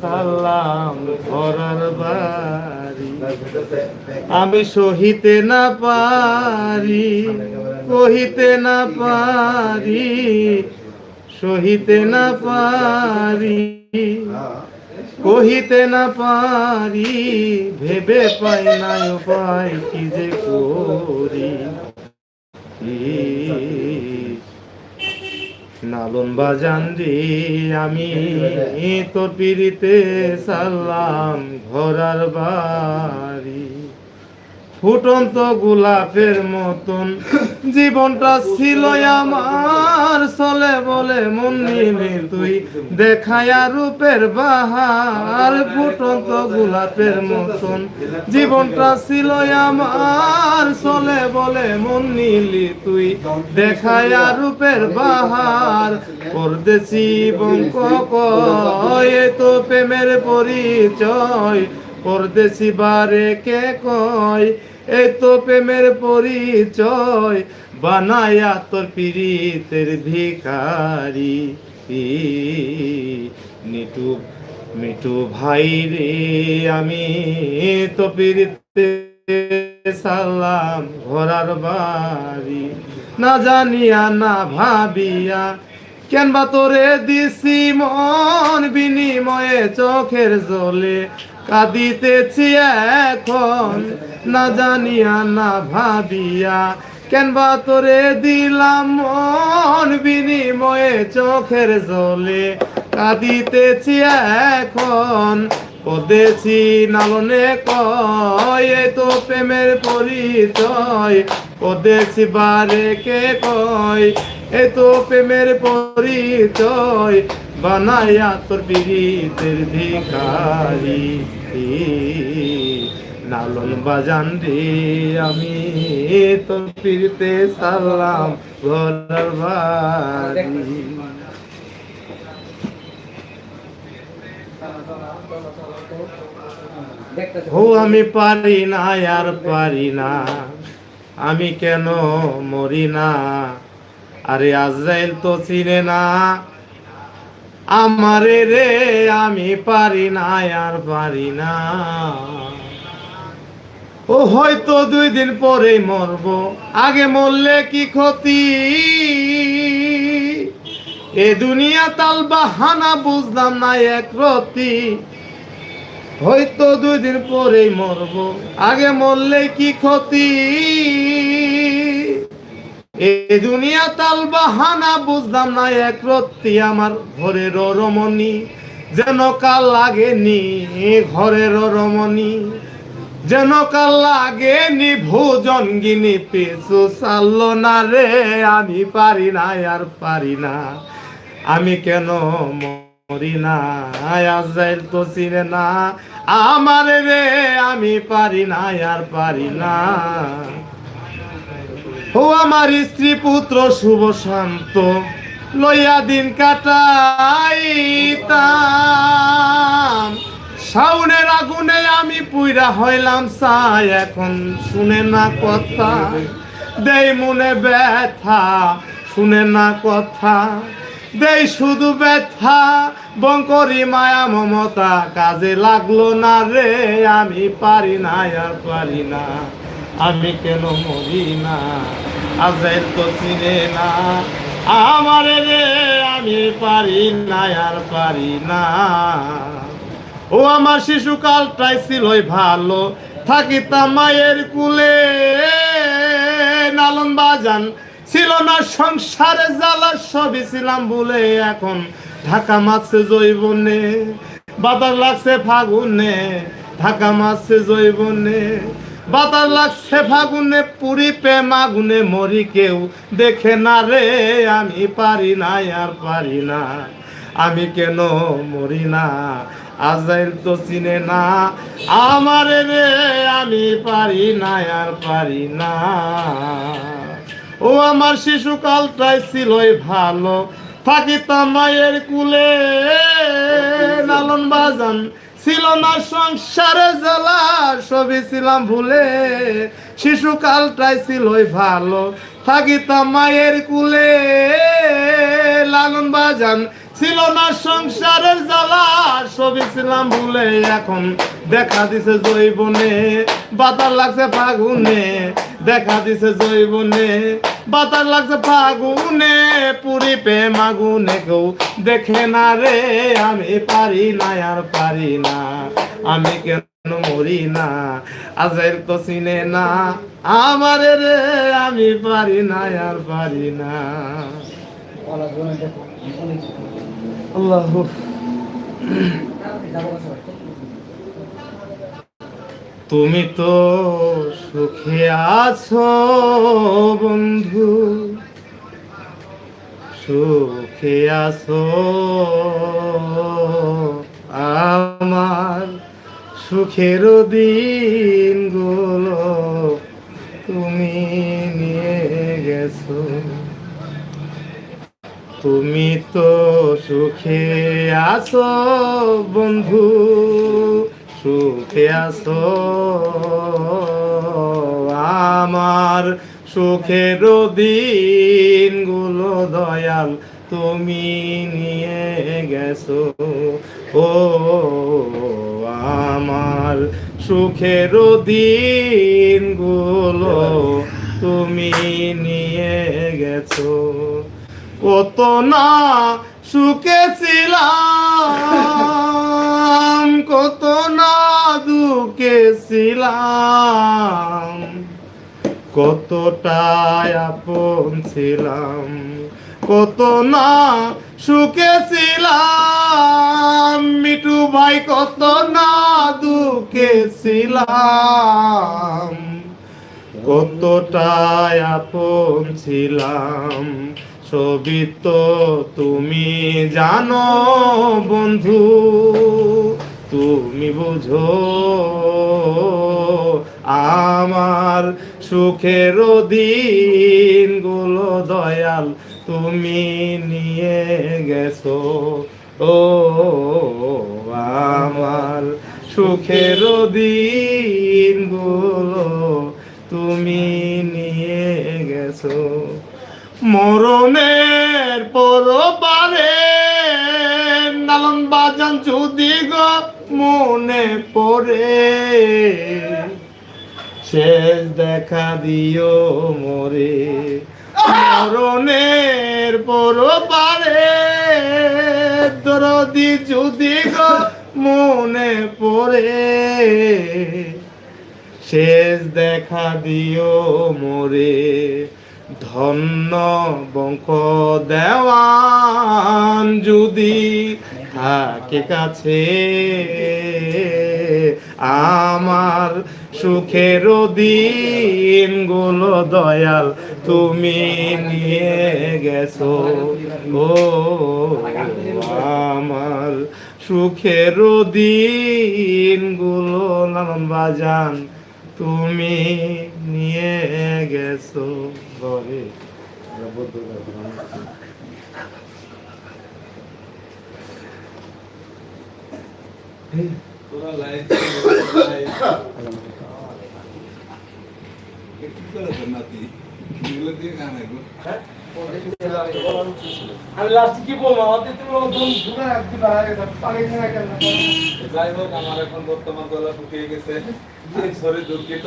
সালাম ঘরার বাড়ি। আমি সহিতে না পারি কহিতে না পারি সহিতে না পারি কহিতে না পারি ভেবে পাই না উপায় কি যে করি। নালন বাজান দি আমি তোর পিড়িতে সালাম ঘোরার বাড়ি। ফুটন্ত গোলাপের মতন জীবনটা ছিল আমার চলে বলে মন নিলে তুই। দেখায়া রূপের বাহার, ফুটন্ত গোলাপের মতন। জীবনটা ছিল আমার চলে বলে মন নিলি তুই। দেখায়া রূপের বাহার পরদেশি বঙ্ক কয় তো প্রেমের পরিচয়। পরদেশি বারে কে কয় এই তো প্রেমের পরিচয়। বানায়া তোর পীড়িতের ভিখারি। নিটু মিটু ভাই রে, আমি তো পীড়িতে সালাম ঘোরার বাড়ি। না জানিয়া, না ভাবিয়া কেন বা তোরে দিছি মন বিনিময়ে চোখের জলে। কাঁদিতেছি এখন, না জানিয়া, না ভাবিয়া কেন বা তোরে দিলাম মন বিনিময়ে চোখের জলে। কাঁদিতেছি এখন পদেছি নালনে কয় তো প্রেমের পরিচয়। পদেছি বারে কে কয় এ তো প্রেমের পরিচয়। বানায়া তোর পীড়িতের ভিখারি। নালন বাজান রে, আমি তোর পীড়িতে সালাম ঘরের বাড়ি। ও আমি পারি না, আর পারি না। আমি কেন মরি না? আরে আজরাইল তো চিনে না। আমারে রে, আমি পারি না, আর পারি না। ও হয়তো দুই দিন পরেই মরব। আগে মরলে কি ক্ষতি? এ দুনিয়া তাল বাহানা বুঝলাম না এক রতি। হয়তো দুই দিন পরেই মরব। আগে মরলে কি ক্ষতি? এ দুনিয়া তাল বাহানা বুঝলাম না এক রত্তি আমার ঘরের রমণী যেন কাল লাগেনি, ঘরের রমণী যেন কাল ভোজন গিনি পিছু চাললো না রে, আমি পারি না, আর পারি না। আমি কেন মরি না, আজাইল তো চিনে না। আমার রে, আমি পারি না, আর পারি না। ও আমার স্ত্রী পুত্র, শুভ শান্ত, লইয়া দিন কাটাইতাম। সাউনের আগুনে আমি পুইরা হইলাম চাই এখন শুনে না কথা, দেই মনে ব্যথা, শুনে না কথা, দেই শুধু ব্যথা, বঙ্করি মায়া মমতা, কাজে লাগল না রে, আমি পারি না, আর পারি না, আমি কেন মরি না আজরাইল তো চিনে না, আমার রে, আমি পারি না, আর পারি না। ও আমার শিশুকালটাই ছিলই ভালো। থাকিতাম মায়ের কুলে নালন বাজান। ছিল না সংসারে, জ্বালা সবই ছিলাম বলে এখন। ঢাকা মাছে জৈবনে বাতার লাগছে ফাগুনে। ঢাকা মাছে জৈবনে বাতার লাগছে ফাগুনে, পুরি প্রেম আগুনে মরি কেউ। দেখে না রে, আমি পারি না, আর পারি না। আমি কেন মরি না? আজাইল তো চিনে না। আমার রে আমি পারি না, আর পারি না। ও আমার শিশুকালটাই ছিলই ভালো। থাকিতাম মায়ের কুলে, লালন বাজান। ছিল না সংসারে জ্বালা, সবই ছিলাম ভুলে। শিশুকালটাই ছিলই ভালো। থাকিতাম মায়ের কুলে, লালন বাজান। ছিল না সংসারের জ্বালা, সবই ছিলাম ভুলে এখন। দেখা দিছে জৈবনে বাতার লাগছে ফাগুনে। দেখা দিছে জৈবনে বাতার লাগছে ফাগুনে। পুরি প্রেম আগুনে কেউ দেখে না রে, আমি পারি না, আর পারি না। আমি কেন মরি না? আজের তো চিনে না। আমারে রে, আমি পারি না, আর পারি না। আল্লাহ তুমি তো সুখে আছো বন্ধু। সুখে আছো আমার সুখের দিনগুলো তুমি নিয়ে গেছো। তুমি তো সুখে আছো, বন্ধু। সুখে আছো। আমার সুখের দিনগুলো দয়াল, তুমি নিয়ে গেছো। ও, আমার সুখের দিনগুলো তুমি নিয়ে গেছো। কত না, সুখে ছিলাম। কত না দুঃখে ছিলাম। কতটাই আপন ছিলাম। কত না সুখে ছিলাম। মিটু ভাই, কত না দুঃখে ছিলাম। কতটাই আপন ছিলাম। ছবি তো তুমি জানো, বন্ধু। তুমি বুঝো, আমার সুখের দিনগুলো দয়াল, তুমি নিয়ে গেছো। ও, আমার সুখের দিনগুলো তুমি নিয়ে গেছো। মরণের পরবারে নালন বাজান যদি মনে পড়ে, শেষ দেখা দিও মরে। মরণের পরবারে দরদি যদি মনে পড়ে, শেষ দেখা দিও মোরে। ধন্য বঙ্ক দেওয়ান যদি থাকে কাছে, আমার সুখের দিনগুলো দয়াল তুমি নিয়ে গেছো। ও আমার সুখের দিনগুলো লালন বাজান তুমি নিয়ে গেছো ঘরে তোরা আমি লাস্টে কি বলব আমাদের তো যাই হোক আমার এখন বর্তমান গলা ফুটিয়ে গেছে শরীর দুঃখিত